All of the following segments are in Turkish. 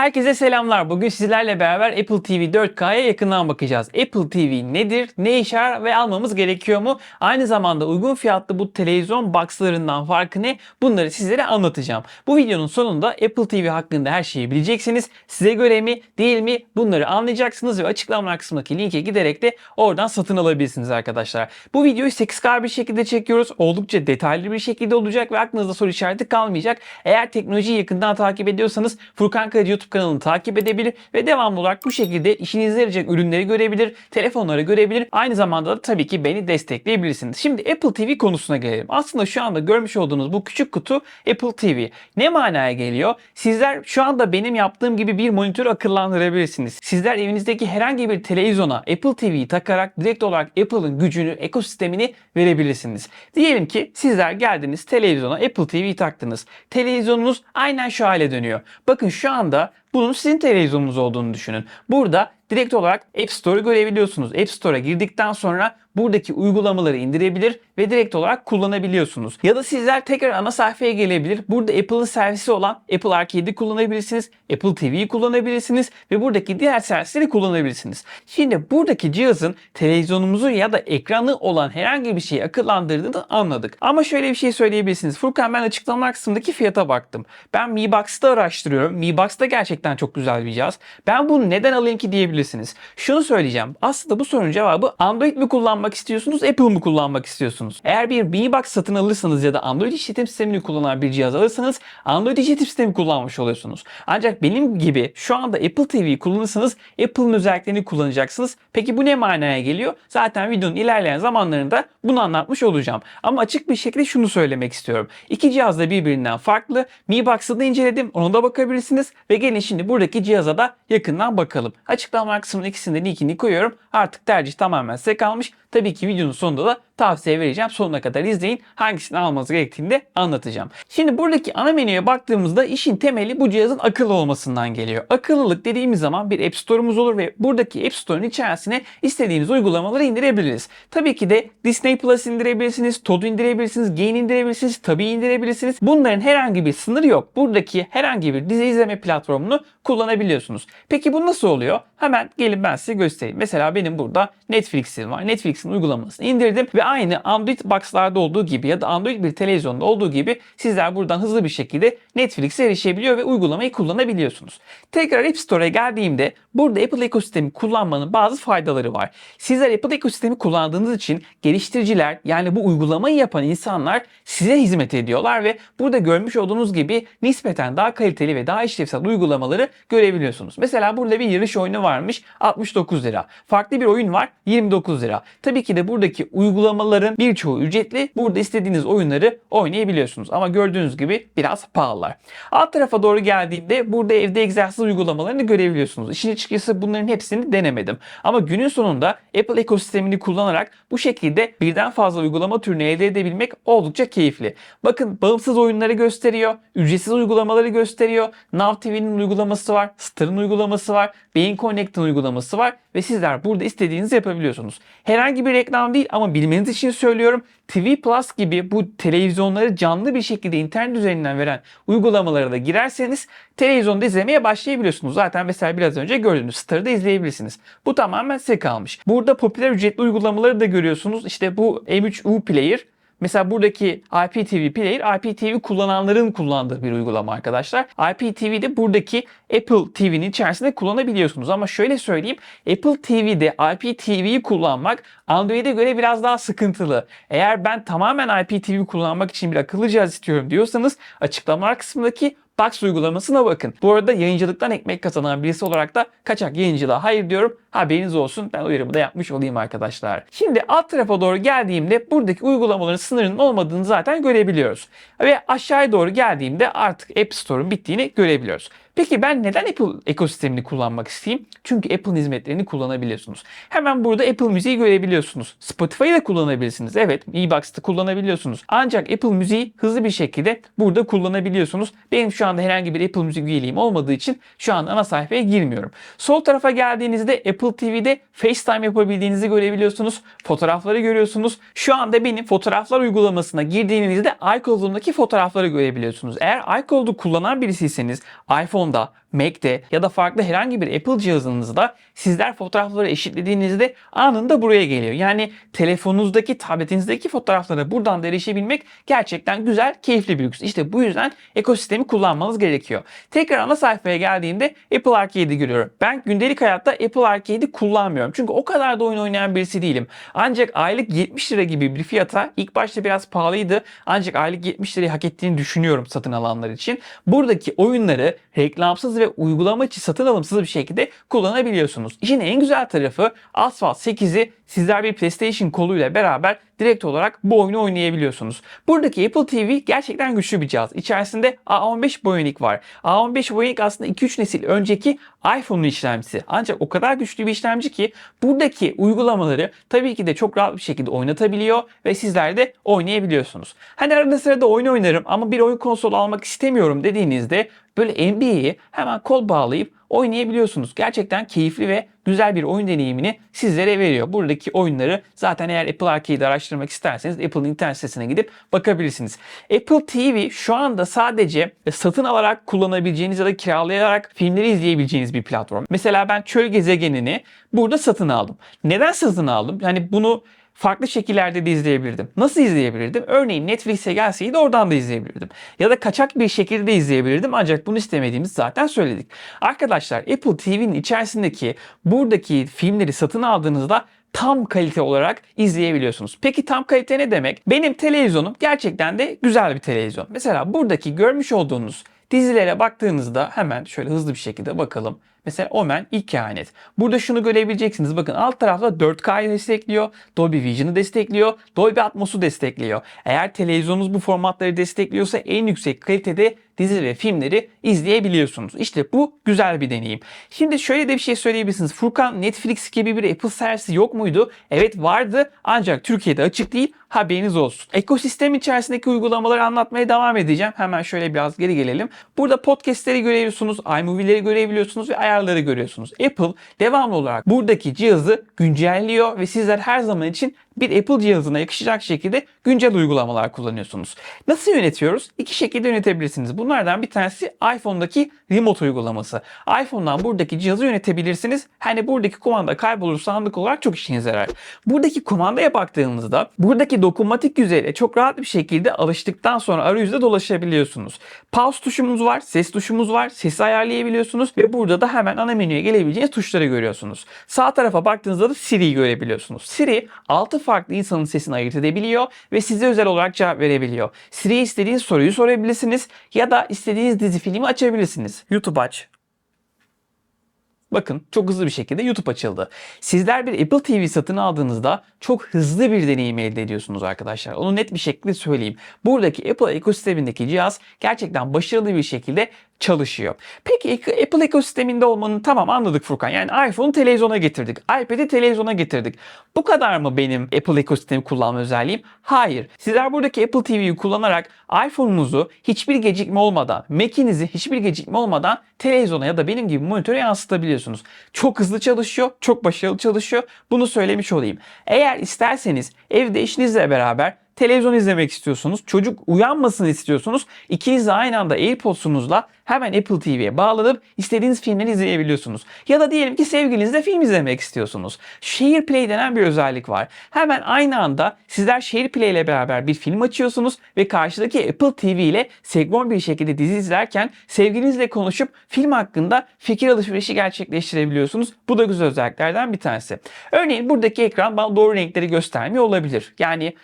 Herkese selamlar. Bugün sizlerle beraber Apple TV 4K'ya yakından bakacağız. Apple TV nedir, ne işe yarar ve almamız gerekiyor mu? Aynı zamanda uygun fiyatlı bu televizyon boxlarından farkı ne? Bunları sizlere anlatacağım. Bu videonun sonunda Apple TV hakkında her şeyi bileceksiniz. Size göre mi, değil mi? Bunları anlayacaksınız ve açıklamalar kısmındaki linke giderek de oradan satın alabilirsiniz arkadaşlar. Bu videoyu 8K bir şekilde çekiyoruz. Oldukça detaylı bir şekilde olacak ve aklınızda soru işareti kalmayacak. Eğer teknolojiyi yakından takip ediyorsanız Furkan Kaya YouTube kanalını takip edebilir ve devamlı olarak bu şekilde işinize yarayacak ürünleri görebilir, telefonları görebilir. Aynı zamanda da tabii ki beni destekleyebilirsiniz. Şimdi Apple TV konusuna gelelim. Aslında şu anda görmüş olduğunuz bu küçük kutu Apple TV. Ne manaya geliyor? Sizler şu anda benim yaptığım gibi bir monitör akıllandırabilirsiniz. Sizler evinizdeki herhangi bir televizyona Apple TV'yi takarak direkt olarak Apple'ın gücünü, ekosistemini verebilirsiniz. Diyelim ki sizler geldiniz televizyona Apple TV'yi taktınız. Televizyonunuz aynen şu hale dönüyor. Bakın şu anda bunun sizin televizyonunuz olduğunu düşünün. Burada direkt olarak App Store'u görebiliyorsunuz. App Store'a girdikten sonra buradaki uygulamaları indirebilir ve direkt olarak kullanabiliyorsunuz. Ya da sizler tekrar ana sayfaya gelebilir. Burada Apple'ın servisi olan Apple Arcade'i kullanabilirsiniz. Apple TV'yi kullanabilirsiniz ve buradaki diğer servisleri kullanabilirsiniz. Şimdi buradaki cihazın televizyonumuzu ya da ekranı olan herhangi bir şeyi akıllandırdığını anladık. Ama şöyle bir şey söyleyebilirsiniz. Furkan ben açıklamalar kısmındaki fiyata baktım. Ben Mi Box'ta araştırıyorum. Mi Box da gerçekten çok güzel bir cihaz. Ben bunu neden alayım ki diyebilirsiniz. Şunu söyleyeceğim. Aslında bu sorunun cevabı Android mi kullanmak istiyorsunuz, Apple mı kullanmak istiyorsunuz? Eğer bir Mi Box satın alırsanız ya da Android işletim sistemini kullanan bir cihaz alırsanız Android işletim sistemi kullanmış oluyorsunuz. Ancak benim gibi şu anda Apple TV'yi kullanırsanız Apple'ın özelliklerini kullanacaksınız. Peki bu ne manaya geliyor? Zaten videonun ilerleyen zamanlarında bunu anlatmış olacağım. Ama açık bir şekilde şunu söylemek istiyorum. İki cihaz da birbirinden farklı. Mi Box'ı da inceledim. Ona da bakabilirsiniz. Ve gelin şimdi buradaki cihaza da yakından bakalım. Açıklama kısmının ikisinde linkini koyuyorum. Artık tercih tamamen size kalmış. Tabii ki videonun sonunda da tavsiye vereceğim. Sonuna kadar izleyin. Hangisini almanız gerektiğini de anlatacağım. Şimdi buradaki ana menüye baktığımızda işin temeli bu cihazın akıllı olmasından geliyor. Akıllılık dediğimiz zaman bir App Store'umuz olur ve buradaki App Store'un içerisine istediğimiz uygulamaları indirebiliriz. Tabii ki de Disney Plus indirebilirsiniz, Todd indirebilirsiniz, Gain indirebilirsiniz, tabii indirebilirsiniz. Bunların herhangi bir sınırı yok. Buradaki herhangi bir dizi izleme platformunu kullanabiliyorsunuz. Peki bu nasıl oluyor? Hemen gelin ben size göstereyim. Mesela benim burada Netflix'im var. Netflix'in uygulamasını indirdim ve aynı Android Box'larda olduğu gibi ya da Android bir televizyonda olduğu gibi sizler buradan hızlı bir şekilde Netflix'e erişebiliyor ve uygulamayı kullanabiliyorsunuz. Tekrar App Store'a geldiğimde burada Apple ekosistemi kullanmanın bazı faydaları var. Sizler Apple ekosistemi kullandığınız için geliştiriciler yani bu uygulamayı yapan insanlar size hizmet ediyorlar ve burada görmüş olduğunuz gibi nispeten daha kaliteli ve daha işlevsel uygulamaları görebiliyorsunuz. Mesela burada bir yarış oyunu varmış 69 lira. Farklı bir oyun var 29 lira. Tabii ki de buradaki uygulamaların birçoğu ücretli. Burada istediğiniz oyunları oynayabiliyorsunuz. Ama gördüğünüz gibi biraz pahalılar. Alt tarafa doğru geldiğimde burada evde egzersiz uygulamalarını görebiliyorsunuz. İşin açıkçası bunların hepsini denemedim. Ama günün sonunda Apple ekosistemini kullanarak bu şekilde birden fazla uygulama türünü elde edebilmek oldukça keyifli. Bakın bağımsız oyunları gösteriyor, ücretsiz uygulamaları gösteriyor. Now TV'nin uygulaması var, Star'ın uygulaması var, Beyin Connect'in uygulaması var ve sizler burada istediğinizi yapabiliyorsunuz. Herhangi bir reklam değil ama bilmeniz için söylüyorum. TV Plus gibi bu televizyonları canlı bir şekilde internet üzerinden veren uygulamalara da girerseniz televizyonda izlemeye başlayabiliyorsunuz. Zaten mesela biraz önce gördüğünüz Star'da izleyebilirsiniz. Bu tamamen size kalmış. Burada popüler ücretli uygulamaları da görüyorsunuz. İşte bu M3U Player Mesela buradaki IPTV Player IPTV kullananların kullandığı bir uygulama arkadaşlar. IPTV'de buradaki Apple TV'nin içerisinde kullanabiliyorsunuz. Ama şöyle söyleyeyim Apple TV'de IPTV'yi kullanmak Android'e göre biraz daha sıkıntılı. Eğer ben tamamen IPTV kullanmak için bir akıllı cihaz istiyorum diyorsanız açıklamalar kısmındaki Box uygulamasına bakın. Bu arada yayıncılıktan ekmek kazanan birisi olarak da kaçak yayıncılığa hayır diyorum. Haberiniz olsun. Ben uyarımı da yapmış olayım arkadaşlar. Şimdi alt tarafa doğru geldiğimde buradaki uygulamaların sınırının olmadığını zaten görebiliyoruz. Ve aşağıya doğru geldiğimde artık App Store'un bittiğini görebiliyoruz. Peki ben neden Apple ekosistemini kullanmak isteyeyim? Çünkü Apple'ın hizmetlerini kullanabiliyorsunuz. Hemen burada Apple Müziği görebiliyorsunuz. Spotify'ı da kullanabilirsiniz. Evet, e-Box'ta kullanabiliyorsunuz. Ancak Apple Müziği hızlı bir şekilde burada kullanabiliyorsunuz. Benim şu anda herhangi bir Apple Müzik üyeliğim olmadığı için şu an ana sayfaya girmiyorum. Sol tarafa geldiğinizde Apple TV'de FaceTime yapabildiğinizi görebiliyorsunuz. Fotoğrafları görüyorsunuz. Şu anda benim fotoğraflar uygulamasına girdiğinizde iCloud'umdaki fotoğrafları görebiliyorsunuz. Eğer iCloud'u kullanan birisiyseniz iPhone iPhone'da, Mac'te ya da farklı herhangi bir Apple cihazınızda sizler fotoğrafları eşitlediğinizde anında buraya geliyor. Yani telefonunuzdaki, tabletinizdeki fotoğraflara buradan da erişebilmek gerçekten güzel, keyifli bir lüks. İşte bu yüzden ekosistemi kullanmanız gerekiyor. Tekrar ana sayfaya geldiğimde Apple Arcade'i görüyorum. Ben gündelik hayatta Apple Arcade'i kullanmıyorum. Çünkü o kadar da oyun oynayan birisi değilim. Ancak aylık 70 lira gibi bir fiyata ilk başta biraz pahalıydı. Ancak aylık 70 lirayı hak ettiğini düşünüyorum satın alanlar için. Buradaki oyunları reklamsız ve uygulama içi satın alımsız bir şekilde kullanabiliyorsunuz. İşin en güzel tarafı Asphalt 8'i sizler bir PlayStation koluyla beraber direkt olarak bu oyunu oynayabiliyorsunuz. Buradaki Apple TV gerçekten güçlü bir cihaz. İçerisinde A15 Bionic var. A15 Bionic aslında 2-3 nesil önceki iPhone'un işlemcisi. Ancak o kadar güçlü bir işlemci ki buradaki uygulamaları tabii ki de çok rahat bir şekilde oynatabiliyor ve sizler de oynayabiliyorsunuz. Hani arada sırada oyun oynarım ama bir oyun konsolu almak istemiyorum dediğinizde böyle NBA'yi hemen kol bağlayıp oynayabiliyorsunuz. Gerçekten keyifli ve güzel bir oyun deneyimini sizlere veriyor. Buradaki oyunları zaten eğer Apple Arcade'i araştırmak isterseniz Apple'ın internet sitesine gidip bakabilirsiniz. Apple TV şu anda sadece satın alarak kullanabileceğiniz ya da kiralayarak filmleri izleyebileceğiniz bir platform. Mesela ben Çöl Gezegenini burada satın aldım. Neden satın aldım? Yani bunu farklı şekillerde de izleyebilirdim. Nasıl izleyebilirdim? Örneğin Netflix'e gelseydi oradan da izleyebilirdim. Ya da kaçak bir şekilde izleyebilirdim ancak bunu istemediğimizi zaten söyledik. Arkadaşlar Apple TV'nin içerisindeki buradaki filmleri satın aldığınızda tam kalite olarak izleyebiliyorsunuz. Peki tam kalite ne demek? Benim televizyonum gerçekten de güzel bir televizyon. Mesela buradaki görmüş olduğunuz dizilere baktığınızda hemen şöyle hızlı bir şekilde bakalım. Mesela Omen ilk kehanet. Burada şunu görebileceksiniz. Bakın alt tarafta 4K'yı destekliyor. Dolby Vision'ı destekliyor. Dolby Atmos'u destekliyor. Eğer televizyonunuz bu formatları destekliyorsa en yüksek kalitede dizi ve filmleri izleyebiliyorsunuz. İşte bu güzel bir deneyim. Şimdi şöyle de bir şey söyleyebilirsiniz. Furkan Netflix gibi bir Apple servisi yok muydu? Evet vardı ancak Türkiye'de açık değil. Haberiniz olsun. Ekosistem içerisindeki uygulamaları anlatmaya devam edeceğim. Hemen şöyle biraz geri gelelim. Burada podcastleri görebiliyorsunuz, iMovie'leri görebiliyorsunuz ve ayarları görüyorsunuz. Apple devamlı olarak buradaki cihazı güncelliyor ve sizler her zaman için bir Apple cihazına yakışacak şekilde güncel uygulamalar kullanıyorsunuz. Nasıl yönetiyoruz? İki şekilde yönetebilirsiniz. Bunlardan bir tanesi iPhone'daki remote uygulaması. iPhone'dan buradaki cihazı yönetebilirsiniz. Hani buradaki kumanda kaybolursa anlık olarak çok işinize yarar. Buradaki kumandaya baktığınızda buradaki dokunmatik yüzeyle çok rahat bir şekilde alıştıktan sonra arayüzde dolaşabiliyorsunuz. Pause tuşumuz var, ses tuşumuz var, sesi ayarlayabiliyorsunuz ve burada da hemen ana menüye gelebileceğiniz tuşları görüyorsunuz. Sağ tarafa baktığınızda da Siri'yi görebiliyorsunuz. Siri 6 farklı insanın sesini ayırt edebiliyor ve size özel olarak cevap verebiliyor. Siri'ye istediğiniz soruyu sorabilirsiniz ya da istediğiniz dizi filmi açabilirsiniz. YouTube aç. Bakın çok hızlı bir şekilde YouTube açıldı. Sizler bir Apple TV satın aldığınızda çok hızlı bir deneyim elde ediyorsunuz arkadaşlar. Onu net bir şekilde söyleyeyim. Buradaki Apple ekosistemindeki cihaz gerçekten başarılı bir şekilde çalışıyor. Peki Apple ekosisteminde olmanın tamam anladık Furkan. Yani iPhone'u televizyona getirdik. iPad'i televizyona getirdik. Bu kadar mı benim Apple ekosistemi kullanma özelliğim? Hayır. Sizler buradaki Apple TV'yi kullanarak iPhone'unuzu hiçbir gecikme olmadan, Mac'inizi hiçbir gecikme olmadan televizyona ya da benim gibi monitöre yansıtabiliyorsunuz. Çok hızlı çalışıyor, çok başarılı çalışıyor. Bunu söylemiş olayım. Eğer isterseniz evde eşinizle beraber televizyon izlemek istiyorsunuz, çocuk uyanmasını istiyorsunuz. İkiniz aynı anda AirPods'unuzla hemen Apple TV'ye bağlanıp istediğiniz filmleri izleyebiliyorsunuz. Ya da diyelim ki sevgilinizle film izlemek istiyorsunuz. Share Play denen bir özellik var. Hemen aynı anda sizler Share Play ile beraber bir film açıyorsunuz ve karşıdaki Apple TV ile segment bir şekilde dizi izlerken sevgilinizle konuşup film hakkında fikir alışverişi gerçekleştirebiliyorsunuz. Bu da güzel özelliklerden bir tanesi. Örneğin buradaki ekran bana doğru renkleri göstermiyor olabilir. Yani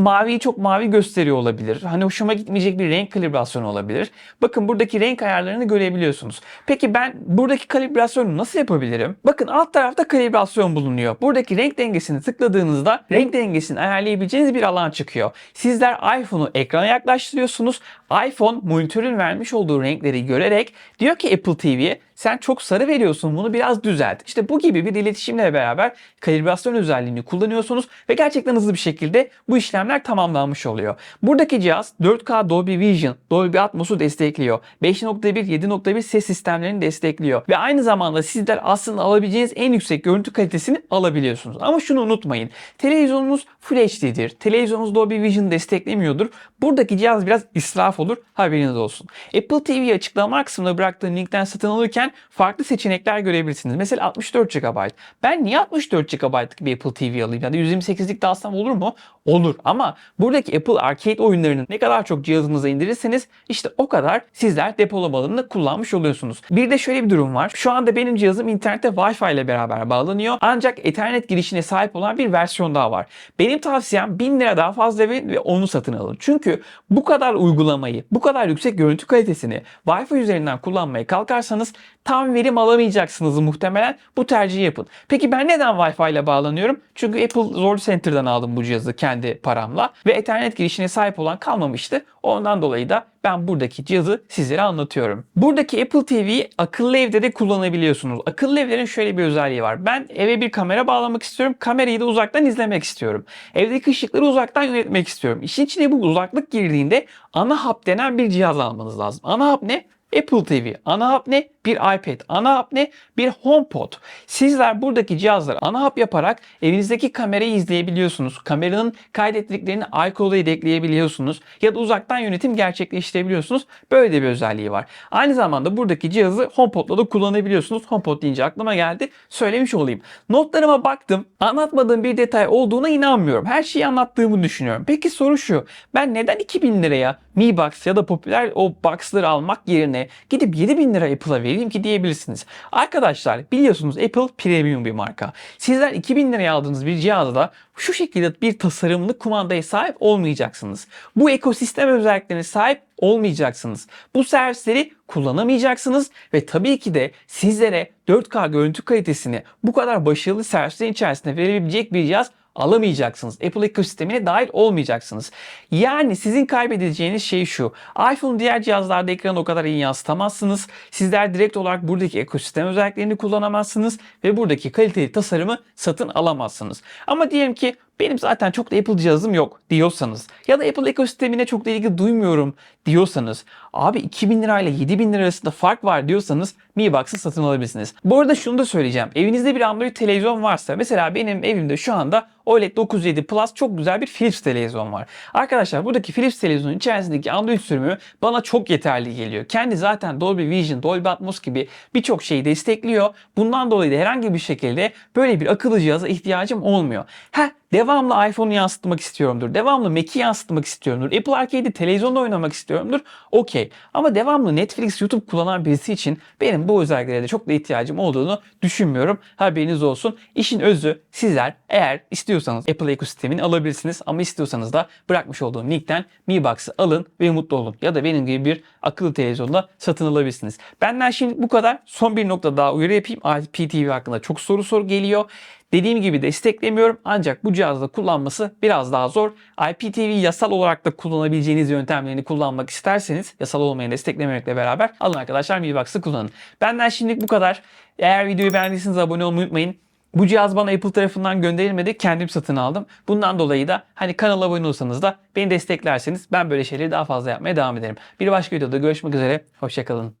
maviyi çok mavi gösteriyor olabilir. Hani hoşuma gitmeyecek bir renk kalibrasyonu olabilir. Bakın buradaki renk ayarlarını görebiliyorsunuz. Peki ben buradaki kalibrasyonu nasıl yapabilirim? Bakın alt tarafta kalibrasyon bulunuyor. Buradaki renk dengesini tıkladığınızda renk dengesini ayarlayabileceğiniz bir alan çıkıyor. Sizler iPhone'u ekrana yaklaştırıyorsunuz. iPhone monitörün vermiş olduğu renkleri görerek diyor ki Apple TV'ye sen çok sarı veriyorsun bunu biraz düzelt. İşte bu gibi bir iletişimle beraber kalibrasyon özelliğini kullanıyorsunuz ve gerçekten hızlı bir şekilde bu işlemler tamamlanmış oluyor. Buradaki cihaz 4K Dolby Vision, Dolby Atmos'u destekliyor. 5.1, 7.1 ses sistemlerini destekliyor. Ve aynı zamanda sizler aslında alabileceğiniz en yüksek görüntü kalitesini alabiliyorsunuz. Ama şunu unutmayın. Televizyonunuz Full HD'dir. Televizyonunuz Dolby Vision desteklemiyordur. Buradaki cihaz biraz israf olur. Haberiniz olsun. Apple TV açıklama kısmına bıraktığım linkten satın alırken farklı seçenekler görebilirsiniz. Mesela 64 GB. Ben niye 64 GB'lık bir Apple TV alayım? Yani 128'lik de alsam olur mu? Olur. Ama buradaki Apple Arcade oyunlarını ne kadar çok cihazınıza indirirseniz işte o kadar sizler depolama alanını kullanmış oluyorsunuz. Bir de şöyle bir durum var. Şu anda benim cihazım internete Wi-Fi ile beraber bağlanıyor. Ancak Ethernet girişine sahip olan bir versiyon daha var. Benim tavsiyem 1000 lira daha fazla verin ve onu satın alın. Çünkü bu kadar uygulamayı, bu kadar yüksek görüntü kalitesini Wi-Fi üzerinden kullanmaya kalkarsanız tam verim alamayacaksınız muhtemelen. Bu tercihi yapın. Peki ben neden Wi-Fi ile bağlanıyorum? Çünkü Apple Zor Center'dan aldım bu cihazı kendi paramla ve Ethernet girişine sahip olan kalmamıştı. Ondan dolayı da ben buradaki cihazı sizlere anlatıyorum. Buradaki Apple TV'yi akıllı evde de kullanabiliyorsunuz. Akıllı evlerin şöyle bir özelliği var. Ben eve bir kamera bağlamak istiyorum. Kamerayı da uzaktan izlemek istiyorum. Evdeki ışıkları uzaktan yönetmek istiyorum. İşin içine bu uzaklık girdiğinde ana hap denen bir cihaz almanız lazım. Ana hap ne? Apple TV. Ana hap ne? Bir iPad. Ana hap ne? Bir HomePod. Sizler buradaki cihazları ana hap yaparak evinizdeki kamerayı izleyebiliyorsunuz. Kameranın kaydettiklerini iCloud'a yedekleyebiliyorsunuz. Ya da uzaktan yönetim gerçekleştirebiliyorsunuz. Böyle de bir özelliği var. Aynı zamanda buradaki cihazı HomePod'la da kullanabiliyorsunuz. HomePod deyince aklıma geldi. Söylemiş olayım. Notlarıma baktım. Anlatmadığım bir detay olduğuna inanmıyorum. Her şeyi anlattığımı düşünüyorum. Peki soru şu. Ben neden 2000 liraya Mi Box ya da popüler o box'ları almak yerine gidip 7000 lira Apple'a vereyim ki diyebilirsiniz. Arkadaşlar biliyorsunuz Apple premium bir marka. Sizler 2000 liraya aldığınız bir cihazda şu şekilde bir tasarımlı kumandaya sahip olmayacaksınız. Bu ekosistem özelliklerine sahip olmayacaksınız. Bu servisleri kullanamayacaksınız ve tabii ki de sizlere 4K görüntü kalitesini bu kadar başarılı servislerin içerisinde verebilecek bir cihaz alamayacaksınız. Apple ekosistemine dahil olmayacaksınız. Yani sizin kaybedeceğiniz şey şu. iPhone diğer cihazlarda ekranı o kadar iyi yansıtamazsınız. Sizler direkt olarak buradaki ekosistem özelliklerini kullanamazsınız ve buradaki kaliteli tasarımı satın alamazsınız. Ama diyelim ki benim zaten çok da Apple cihazım yok diyorsanız ya da Apple ekosistemine çok da ilgi duymuyorum diyorsanız abi 2000 lirayla 7000 lira arasında fark var diyorsanız Mi Box'ı satın alabilirsiniz. Bu arada şunu da söyleyeceğim. Evinizde bir Android televizyon varsa mesela benim evimde şu anda OLED 907 Plus çok güzel bir Philips televizyon var. Arkadaşlar buradaki Philips televizyonun içerisindeki Android sürümü bana çok yeterli geliyor. Kendi zaten Dolby Vision, Dolby Atmos gibi birçok şeyi destekliyor. Bundan dolayı da herhangi bir şekilde böyle bir akıllı cihaza ihtiyacım olmuyor. Heh devamlı iPhone'u yansıtmak istiyorumdur. Devamlı Mac'i yansıtmak istiyorumdur. Apple Arcade'i televizyonda oynamak istiyorumdur. Okey. Ama devamlı Netflix, YouTube kullanan birisi için benim bu özelliklere de çok da ihtiyacım olduğunu düşünmüyorum. Haberiniz olsun. İşin özü sizler eğer istiyorsanız Apple ekosistemini alabilirsiniz. Ama istiyorsanız da bırakmış olduğum linkten Mi Box'ı alın ve mutlu olun. Ya da benim gibi bir akıllı televizyonda satın alabilirsiniz. Benden şimdi bu kadar. Son bir nokta daha uyarı yapayım. IPTV hakkında çok soru soru geliyor. Dediğim gibi desteklemiyorum ancak bu cihazda kullanması biraz daha zor. IPTV yasal olarak da kullanabileceğiniz yöntemlerini kullanmak isterseniz yasal olmayan desteklememekle beraber alın arkadaşlar Mi Box'ı kullanın. Benden şimdilik bu kadar. Eğer videoyu beğendiyseniz abone olmayı unutmayın. Bu cihaz bana Apple tarafından gönderilmedi. Kendim satın aldım. Bundan dolayı da hani kanala abone olsanız da beni desteklerseniz ben böyle şeyleri daha fazla yapmaya devam ederim. Bir başka videoda görüşmek üzere. Hoşçakalın.